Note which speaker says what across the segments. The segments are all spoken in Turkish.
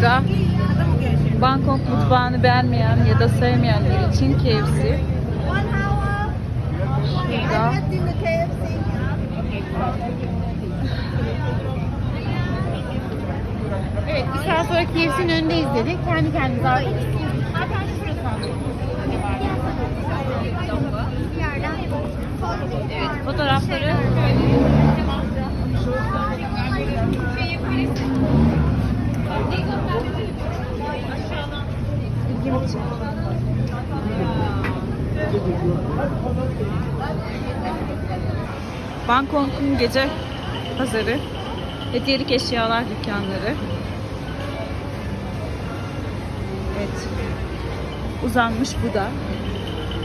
Speaker 1: Burada Bangkok mutfağını beğenmeyen ya da sevmeyenler için KFC. Şurada.
Speaker 2: Evet, bir saat sonra KFC'nin önünde izledik. Kendi kendimize aldık. Evet, fotoğrafları
Speaker 1: Bangkok'un gece pazarı, hediyelik eşyalar dükkanları. Evet. Uzanmış bu da.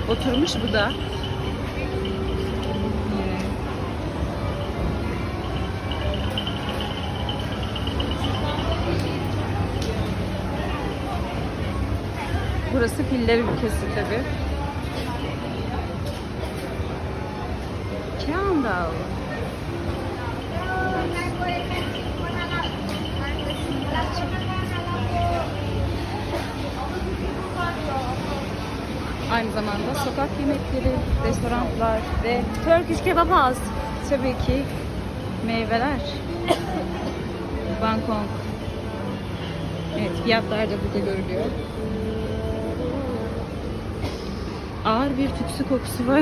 Speaker 1: Oturmuş bu da. Burası piller ülkesi tabi. Candle. Aynı zamanda sokak yemekleri, restoranlar ve Turkish Kebab House. Tabii ki meyveler. Bangkok. Evet, fiyatlar da burada görülüyor. Ağır bir tütsü kokusu var.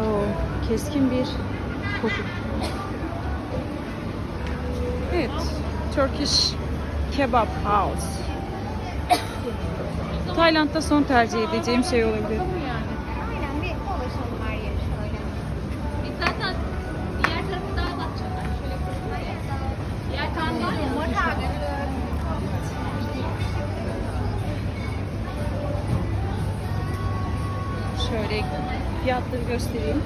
Speaker 1: Oo, keskin bir koku. Evet, Turkish Kebab House. Tayland'da son tercih edeceğim şey olabilir.
Speaker 3: Zaten diğer tarafı daha bakacaklar. Şöyle kırmızı. Diğer tarafı var ya.
Speaker 1: Şöyle fiyatları göstereyim.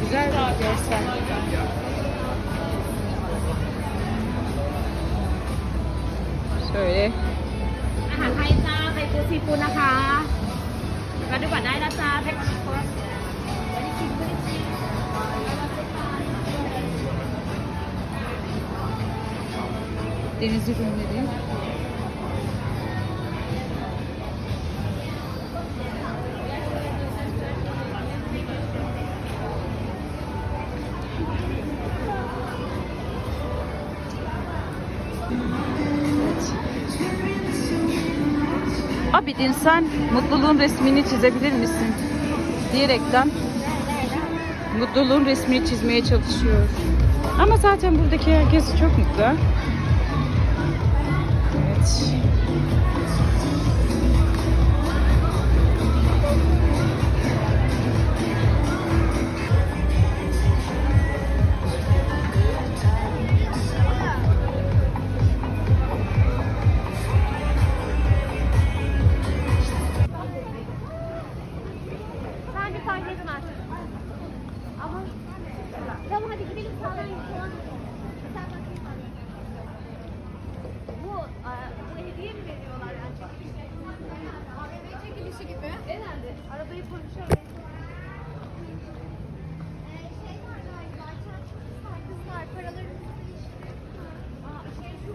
Speaker 1: Güzel bir görsel. Şöyle
Speaker 2: อาหารไทยจ้าไข่ปูซีฟู้ดนะคะมาดูก่อนได้นะจ้าแพ็คโค้ด
Speaker 1: Deniz ürünleri. Abidin sen mutluluğun resmini çizebilir misin? Diyerekten mutluluğun resmini çizmeye çalışıyor. Ama zaten buradaki herkes çok mutlu.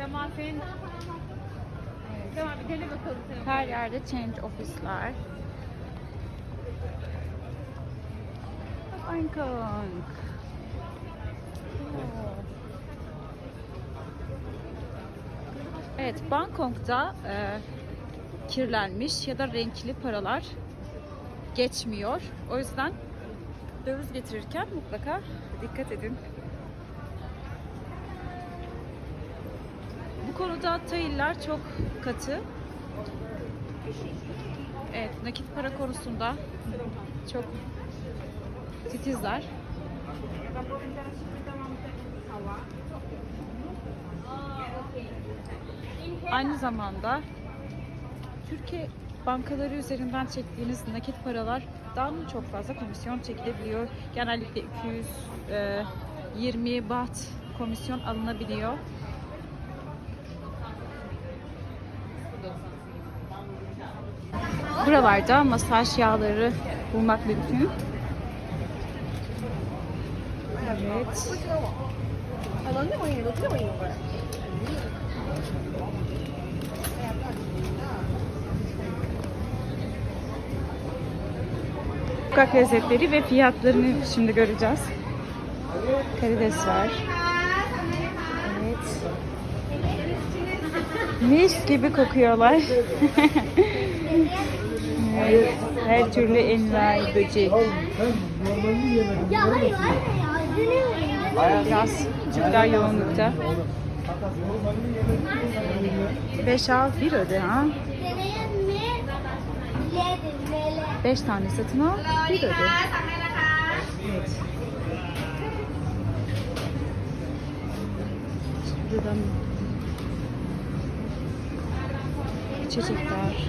Speaker 2: Tamam
Speaker 3: senin... Tamam bir dene bakalım sen.
Speaker 1: Her yerde change ofisler. Bangkok. Evet, Bangkok'ta e, kirlenmiş ya da renkli paralar geçmiyor. O yüzden döviz getirirken mutlaka dikkat edin. Konuda Tayiller çok katı. Evet, nakit para konusunda çok titizler. Aynı zamanda Türkiye bankaları üzerinden çektiğiniz nakit paralardan çok fazla komisyon çekilebiliyor. Genellikle 220 baht komisyon alınabiliyor. Buralarda masaj yağları bulmak mümkün. Evet. Sokak lezzetleri ve fiyatlarını şimdi göreceğiz. Karides var. Evet. Mis gibi kokuyorlar. evet. Her türlü envai böcek.
Speaker 2: Ya hayır anne ya.
Speaker 1: Biraz Türkler yoğunlukta. 5 al 1 öde ha.
Speaker 2: Deneyen mi? Biledim mele.
Speaker 1: 5 tane satın al 1 öde. Evet. Buradan içecekler.